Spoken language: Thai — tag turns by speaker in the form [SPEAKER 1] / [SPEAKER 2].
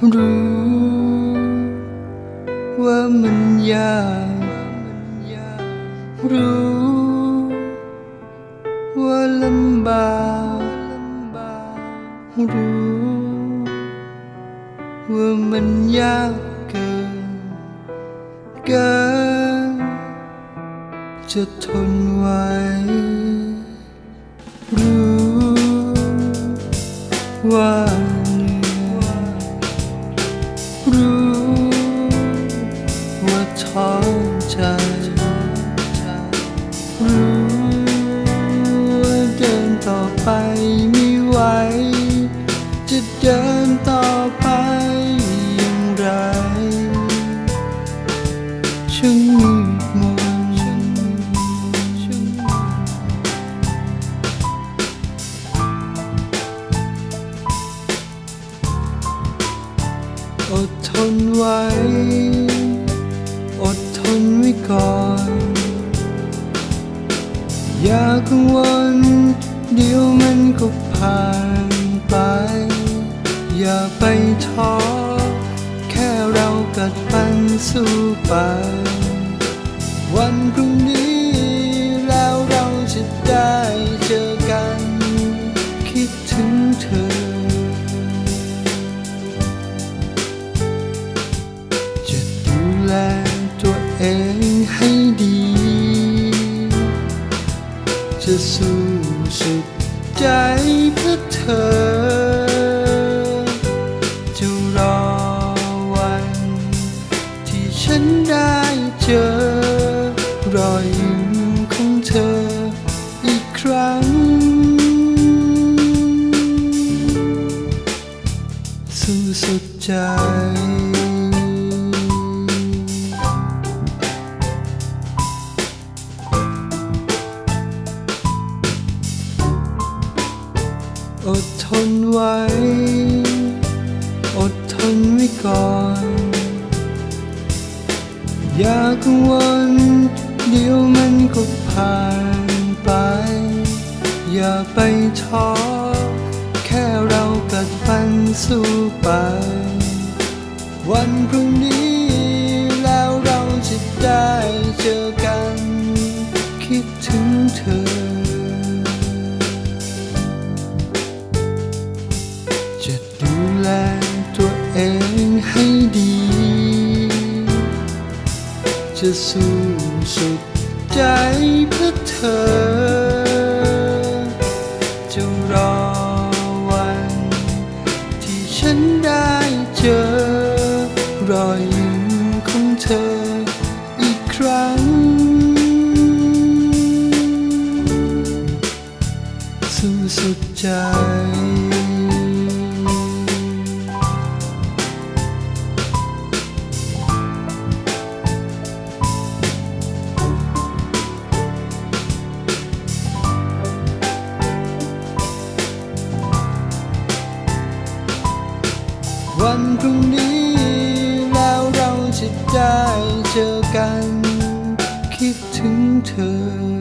[SPEAKER 1] รู้ ว่ามันยากรู้ ว่าลำบากรู้ ว่ามันยากเกินเกินจะทนไหวรู้ว่า ท้อใจรู้ว่าเดินต่อไปไม่ไหว จะเดินต่อไปอย่างไรช่างมืดมนมืดช่างมืดอดทนไว้ อดทนไว้ก่อน อย่ากังวล เดี๋ยวมันก็ผ่านไป อย่าไปท้อ แค่เรากัดฟันสู้ไป สู้สุดใจเพื่อเธอ จะรอวันที่ฉันได้เจอ รอยยิ้มของเธออีกครั้ง สู้สุดใจ อดทนไว้ อดทนไว้ก่อน อย่ากังวล เดี๋ยวมันก็ผ่านไป อย่าไปท้อ แค่เรากัดฟันสู้ไป วันพรุ่งนี้แล้วเราจะได้เจอกัน จะสู้สุดใจเพื่อเธอ จะรอวันที่ฉันได้เจอ รอยยิ้มของเธออีกครั้ง สู้สุดใจ วันพรุ่งนี้ แล้วเราจะได้เจอกัน คิดถึงเธอ